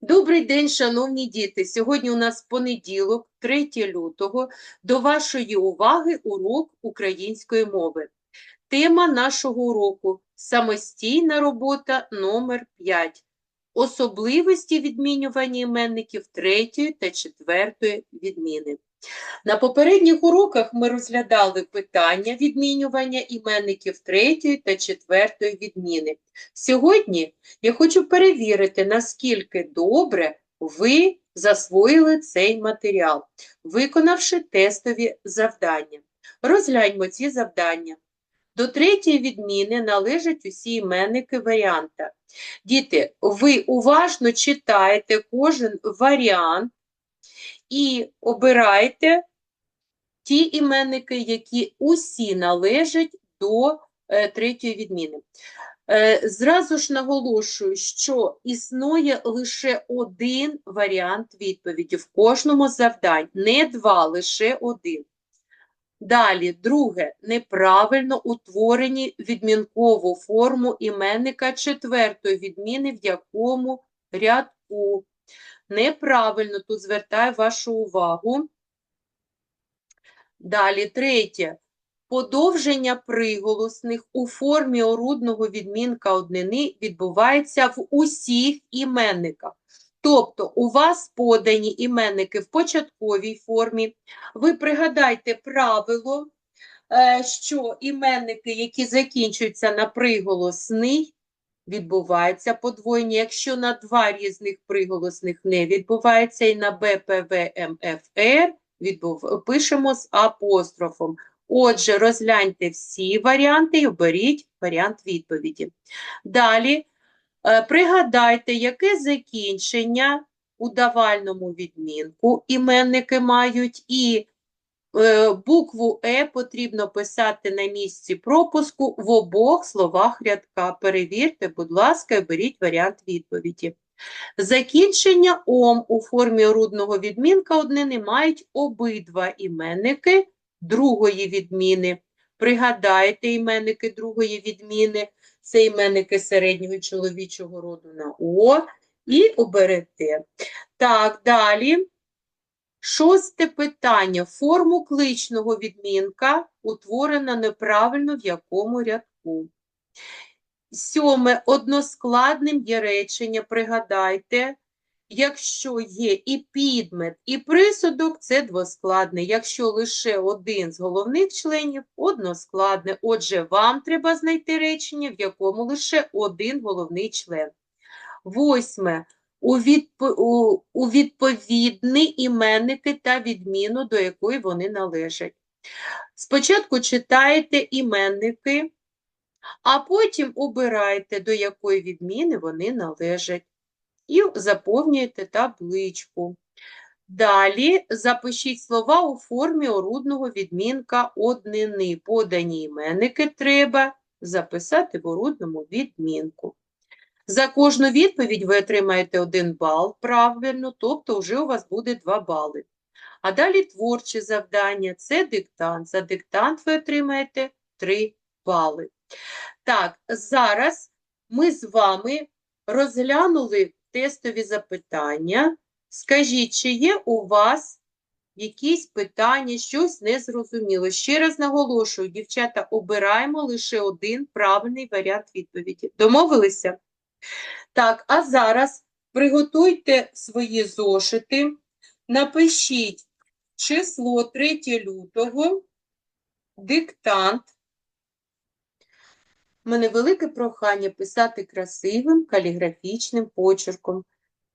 Добрий день, шановні діти! Сьогодні у нас понеділок, 3 лютого. До вашої уваги урок української мови. Тема нашого уроку самостійна робота номер 5 Особливості відмінювання іменників третьої та четвертої відміни. На попередніх уроках ми розглядали питання відмінювання іменників третьої та четвертої відміни. Сьогодні я хочу перевірити, наскільки добре ви засвоїли цей матеріал, виконавши тестові завдання. Розгляньмо ці завдання. До третьої відміни належать усі іменники варіанта. Діти, ви уважно читаєте кожен варіант і обираєте ті іменники, які усі належать до е, третьої відміни. Е, Зразу ж наголошую, що існує лише один варіант відповіді в кожному завдань, не два, лише один. Далі, друге, неправильно утворені відмінкову форму іменника четвертої відміни, в якому рядку. Неправильно тут звертаю вашу увагу. Далі, третє. Подовження приголосних у формі орудного відмінка однини відбувається в усіх іменниках. Тобто у вас подані іменники в початковій формі. Ви пригадайте правило, е, що іменники, які закінчуються на приголосний, відбувається подвоєння. Якщо на два різних приголосних не відбувається, і на Б, П, В, М, Ф, Р відбув... пишемо з апострофом. Отже, розгляньте всі варіанти і оберіть варіант відповіді. Далі е, пригадайте, яке закінчення у давальному відмінку іменники мають, і букву Е потрібно писати на місці пропуску в обох словах рядка. Перевірте, будь ласка, і оберіть варіант відповіді. Закінчення ом у формі орудного відмінка однини мають обидва іменники другої відміни. Пригадайте іменники другої відміни, це іменники середнього чоловічого роду на О, і оберете. Так, далі. Шосте питання. Форму кличного відмінка утворена неправильно в якому рядку. Сьоме, односкладним є речення, пригадайте, якщо є і підмет, і присудок, це двоскладне. Якщо лише один з головних членів односкладне. Отже, вам треба знайти речення, в якому лише один головний член. Восьме. У, відп... у... відповідні іменники та відміну, до якої вони належать. Спочатку читаєте іменники, а потім обирайте, до якої відміни вони належать і заповнюєте табличку. Далі запишіть слова у формі орудного відмінка однини. Подані іменники треба записати в орудному відмінку. За кожну відповідь ви отримаєте один бал правильно, тобто вже у вас буде 2 бали. А далі творче завдання це диктант. За диктант ви отримаєте 3 бали. Так, зараз ми з вами розглянули тестові запитання. Скажіть, чи є у вас якісь питання, щось незрозуміло? Ще раз наголошую, дівчата, обираємо лише один правильний варіант відповіді. Домовилися? Так, а зараз приготуйте свої зошити, напишіть число 3 лютого, диктант. У мене велике прохання писати красивим каліграфічним почерком.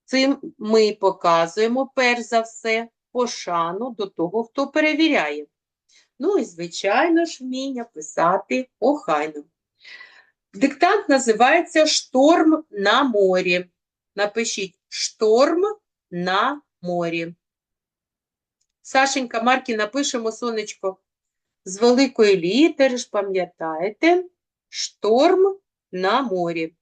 Цим ми показуємо, перш за все, пошану до того, хто перевіряє. Ну і, звичайно ж, вміння писати охайно. Диктант називається Шторм на морі. Напишіть Шторм на морі. Сашенька Маркі напишемо сонечко з великої літери, ж пам'ятаєте? Шторм на морі.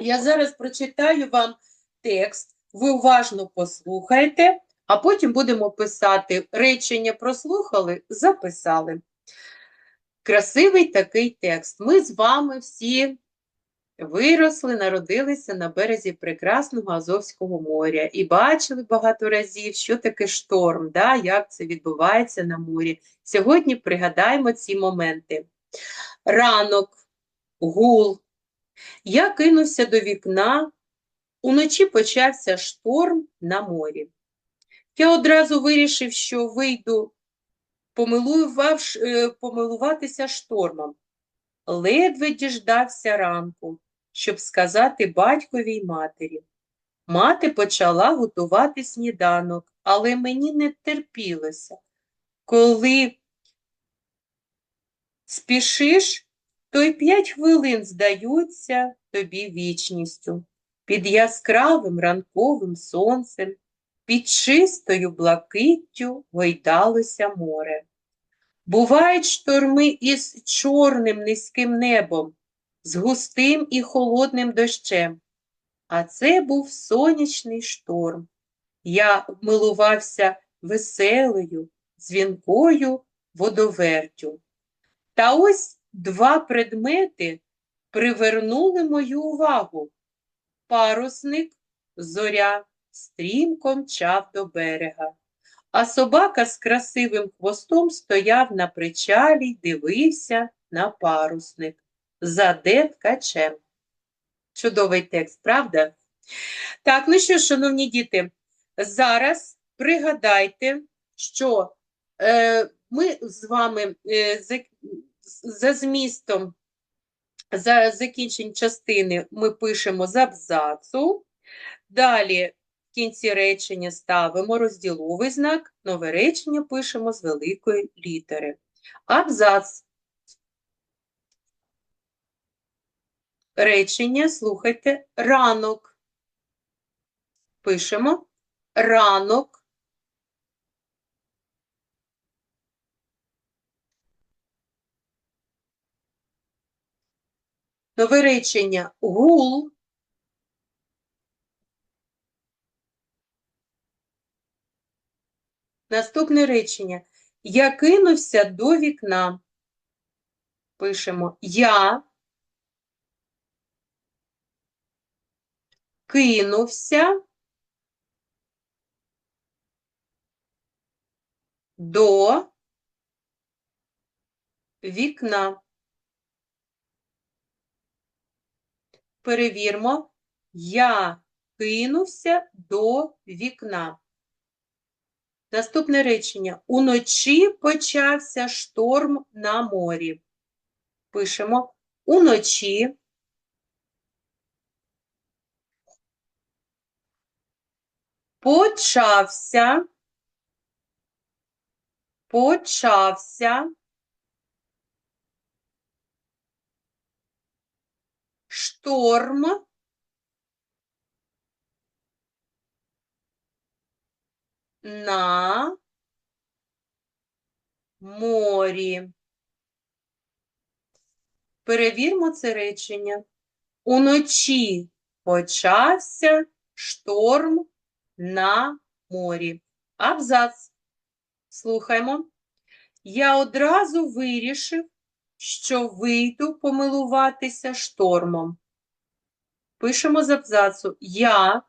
Я зараз прочитаю вам текст, ви уважно послухайте, а потім будемо писати речення прослухали, записали. Красивий такий текст. Ми з вами всі Виросли, народилися на березі прекрасного Азовського моря і бачили багато разів, що таке шторм, да, як це відбувається на морі. Сьогодні пригадаємо ці моменти. Ранок, гул. Я кинувся до вікна. Уночі почався шторм на морі. Я одразу вирішив, що вийду помилувавш- е, помилуватися штормом. Ледве діждався ранку, щоб сказати батькові й матері. Мати почала готувати сніданок, але мені не терпілося. Коли спішиш, то й п'ять хвилин здаються тобі вічністю. Під яскравим ранковим сонцем, під чистою блакиттю гойдалося море. Бувають шторми із чорним низьким небом, з густим і холодним дощем. А це був сонячний шторм. Я милувався веселою, дзвінкою водовертю. Та ось два предмети привернули мою увагу. Парусник, зоря, стрімко мчав до берега, а собака з красивим хвостом стояв на причалі й дивився на парусник. Заде ткачем. Чудовий текст, правда? Так, ну що, шановні діти, зараз пригадайте, що е, ми з вами е, за, за змістом за закінчень частини ми пишемо з абзацу. Далі кінці речення ставимо розділовий знак, нове речення пишемо з великої літери. Абзац. Речення, слухайте, ранок. Пишемо ранок. Нове речення гул. Наступне речення. Я кинувся до вікна. Пишемо я кинувся до вікна. Перевірмо. Я кинувся до вікна. Наступне речення. Уночі почався шторм на морі. Пишемо уночі. Почався. Почався. Шторм. На морі. Перевірмо це речення. Уночі почався шторм на морі. Абзац. Слухаймо. Я одразу вирішив, що вийду помилуватися штормом. Пишемо з абзацу. Я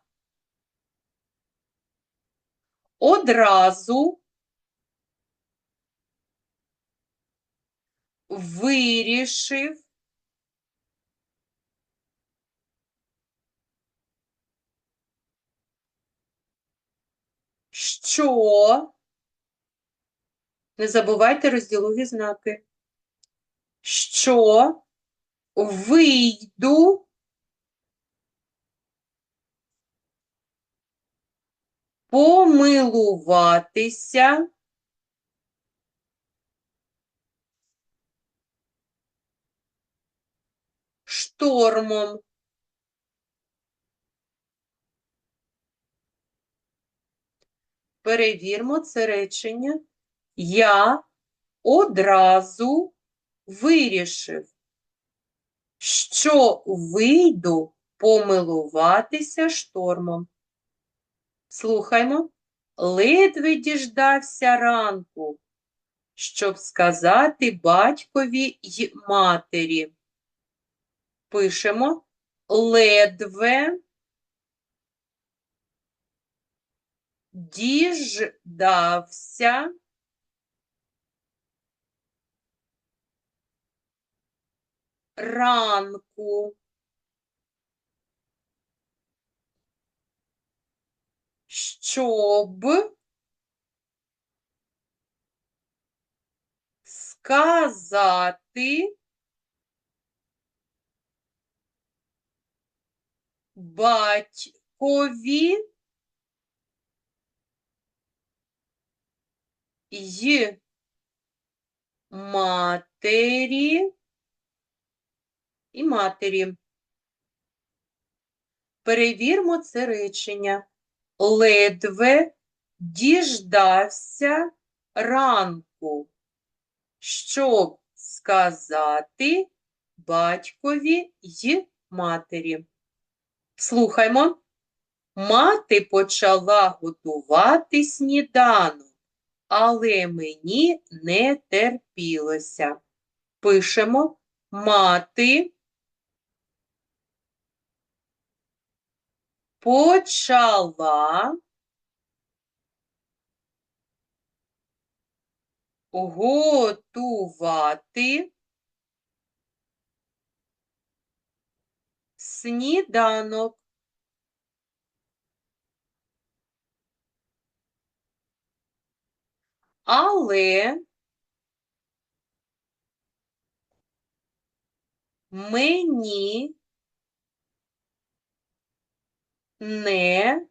одразу вирішив що не забувайте розділові знаки. Що вийду помилуватися штормом. Перевірмо це речення. Я одразу вирішив, що вийду помилуватися штормом. Слухаймо. Ледве діждався ранку, щоб сказати батькові й матері. Пишемо ледве діждався ранку, щоб сказати батькові й матері і матері. Перевірмо це речення. Ледве діждався ранку, щоб сказати батькові й матері. Слухаймо. Мати почала готувати сніданок, але мені не терпілося. Пишемо мати почала готувати сніданок. Але мені не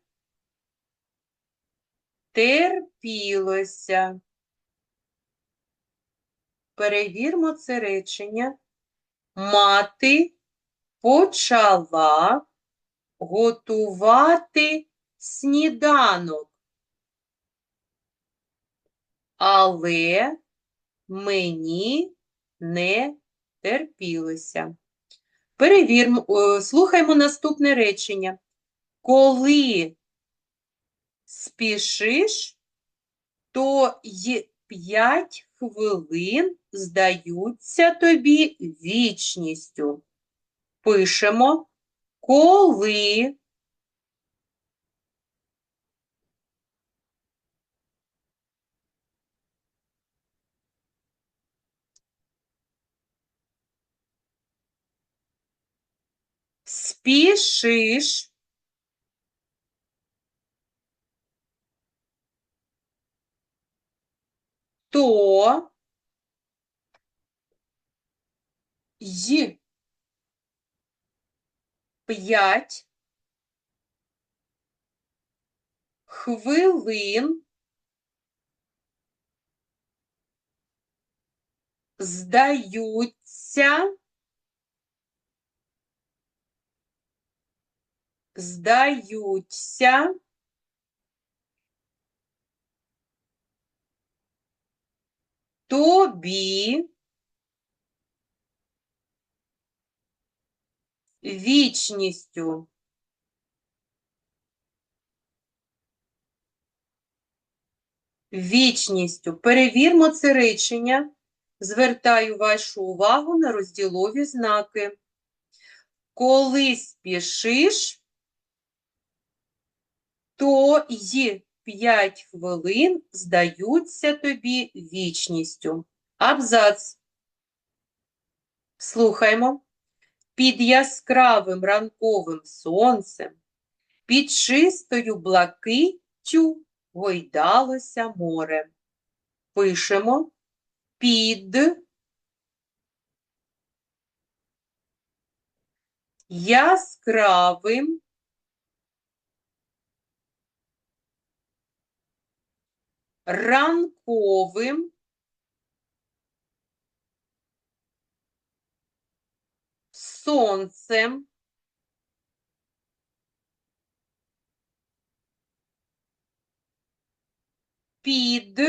терпілося. Перевірмо це речення. Мати почала готувати сніданок. Але мені не терпілося. Перевірмо, е, слухаймо наступне речення. Коли спішиш, то й п'ять хвилин здаються тобі вічністю. Пишемо, коли спішиш, то й п'ять хвилин здаються здаються тобі вічністю. Вічністю. Перевірмо це речення. Звертаю вашу увагу на розділові знаки. Коли спішиш, то й 5 хвилин здаються тобі вічністю. Абзац. Слухаймо. Під яскравим ранковим сонцем, під чистою блакиттю гойдалося море. Пишемо під яскравим ранковим сонцем. Під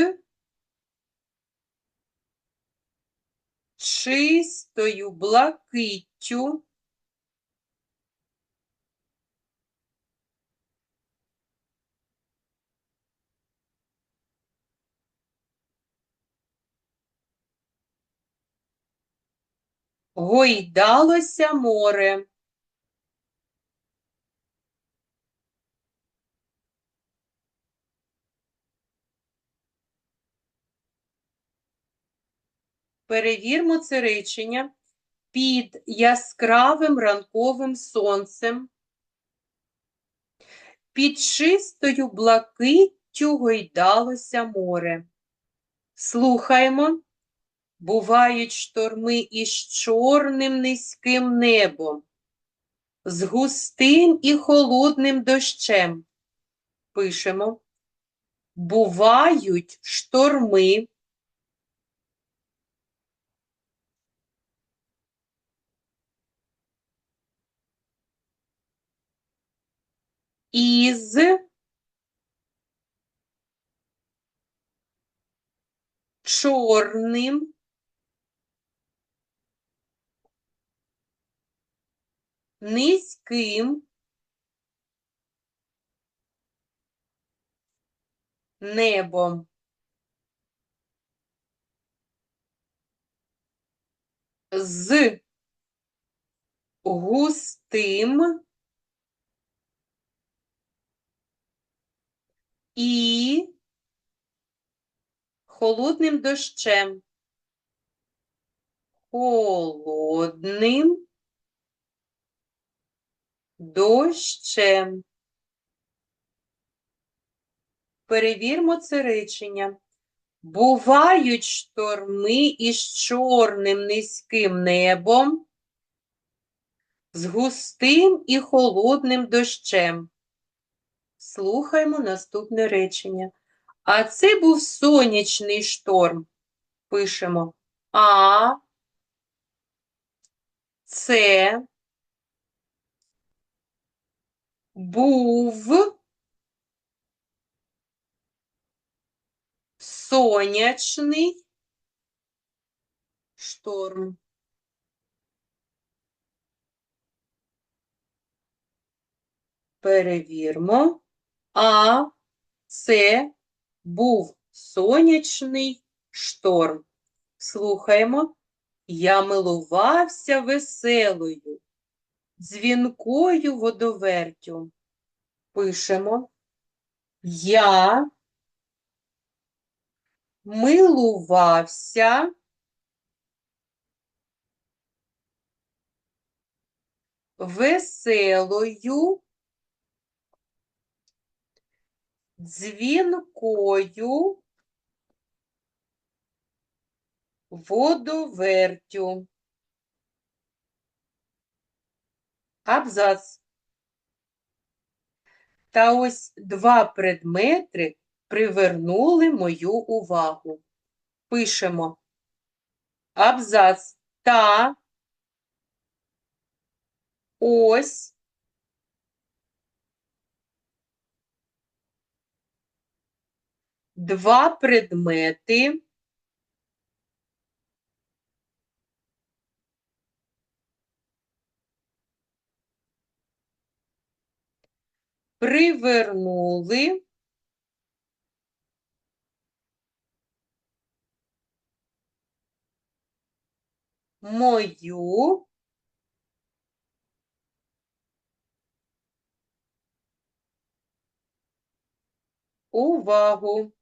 чистою блакиттю гойдалося море. Перевірмо це речення під яскравим ранковим сонцем, під чистою блакиттю гойдалося море. Слухаємо. Бувають шторми із чорним низьким небом, з густим і холодним дощем. Пишемо. Бувають шторми із чорним низьким небом. З густим і холодним дощем. Холодним дощем. Перевірмо це речення. Бувають шторми із чорним низьким небом, з густим і холодним дощем. Слухаймо наступне речення. А це був сонячний шторм. Пишемо А, це був сонячний шторм. Перевірмо. А це був сонячний шторм. Слухаємо. Я милувався веселою, дзвінкою водовертю. Пишемо. Я милувався веселою, дзвінкою водовертю. Абзац. Та ось два предмети привернули мою увагу. Пишемо. Абзац. Та ось два предмети привернули мою увагу.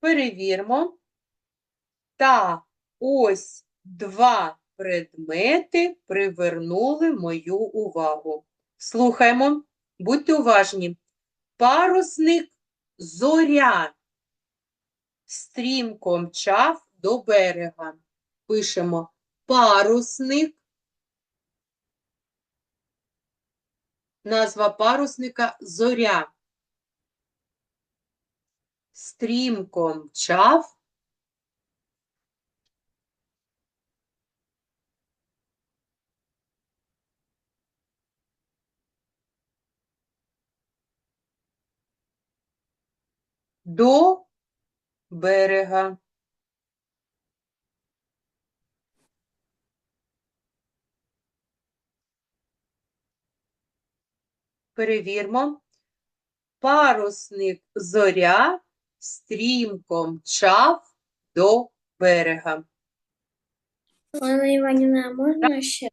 Перевірмо. Та ось два предмети привернули мою увагу. Слухаймо, будьте уважні. Парусник зоря стрімко мчав до берега. Пишемо парусник. Назва парусника зоря. Стрімко мчав до берега. Перевірмо. Парусник зоря стрімко мчав до берега. Олена Іванівна, можна ще?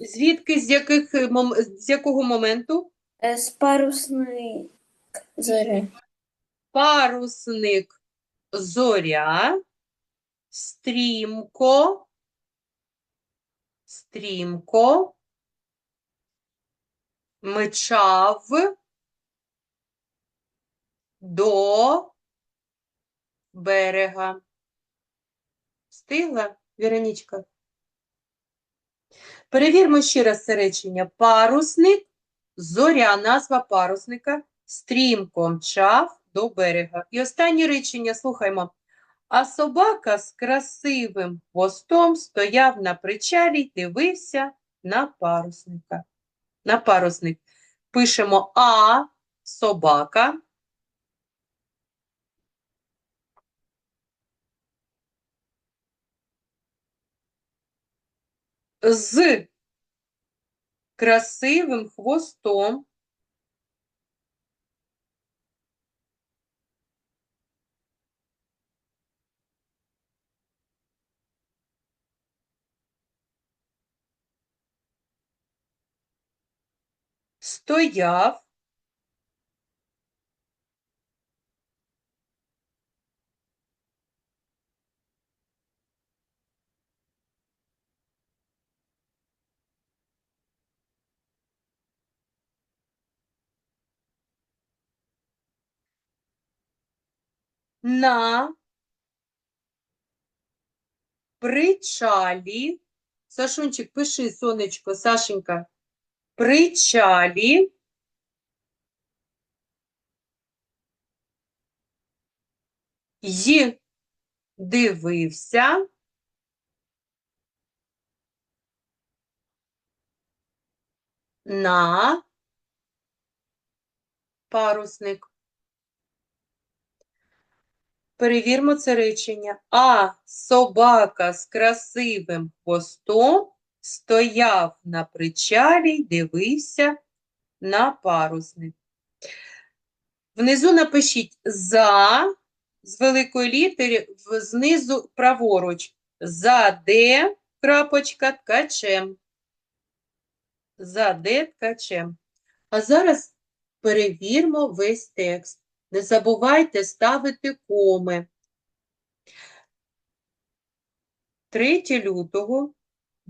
Звідки, з, яких, з якого моменту? Е, З парусної зорі. Парусник зоря, стрімко, стрімко, мчав до берега. Встигла, Віронічка? Перевірмо ще раз це речення. Парусник, зоря, назва парусника, стрімко мчав до берега. І останнє речення, слухаймо. А собака з красивим хвостом стояв на причалі й дивився на парусника. На парусник. Пишемо А, собака. З красивим хвостом стояв на причалі. Сашунчик, пиши, сонечко, Сашенька. Причалі й дивився на парусник. Перевірмо це речення. А собака з красивим хвостом стояв на причалі й дивився на парусник. Внизу напишіть за з великої літери знизу праворуч. За де крапочка ткачем. За де ткачем. А зараз перевірмо весь текст. Не забувайте ставити коми. 3 лютого.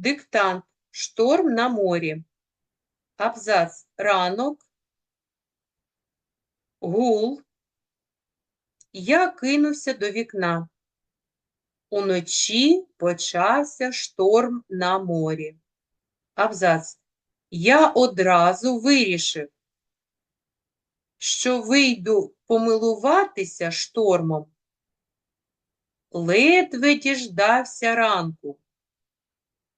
Диктант. Шторм на морі. Абзац. Ранок. Гул. Я кинувся до вікна. Уночі почався шторм на морі. Абзац. Я одразу вирішив, що вийду помилуватися штормом. Ледве діждався ранку,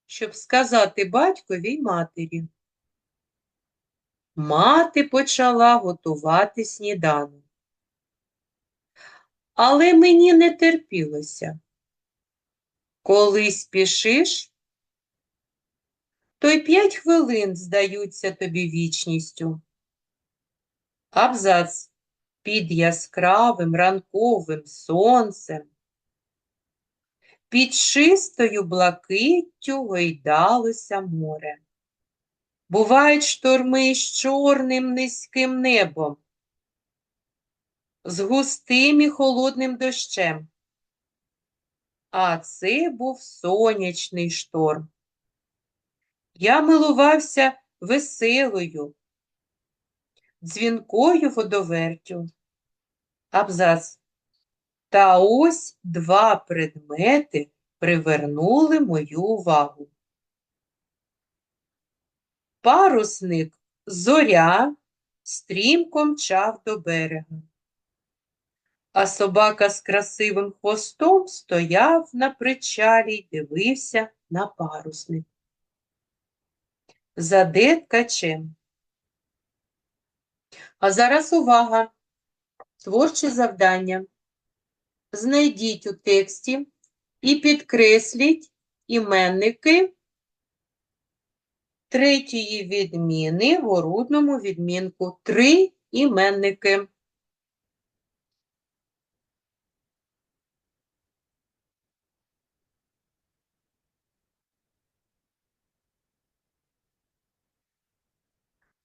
щоб сказати батькові й матері. Мати почала готувати сніданок. Але мені не терпілося. Коли спішиш, то й п'ять хвилин здаються тобі вічністю. Абзац під яскравим ранковим сонцем, під чистою блакиттю гойдалося море. Бувають шторми з чорним низьким небом, з густим і холодним дощем. А це був сонячний шторм. Я милувався веселою, дзвінкою водовертю. Абзац. Та ось два предмети привернули мою увагу. Парусник зоря стрімко мчав до берега, а собака з красивим хвостом стояв на причалі й дивився на парусник. Заде ткачем. А зараз увага! Творче завдання. Знайдіть у тексті і підкресліть іменники третьої відміни в орудному відмінку. Три іменники.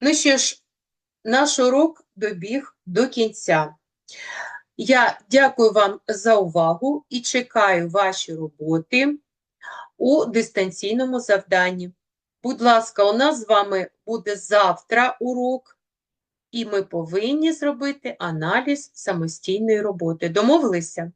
Ну що ж, наш урок добіг до кінця. Я дякую вам за увагу і чекаю ваші роботи у дистанційному завданні. Будь ласка, у нас з вами буде завтра урок, і ми повинні зробити аналіз самостійної роботи. Домовилися?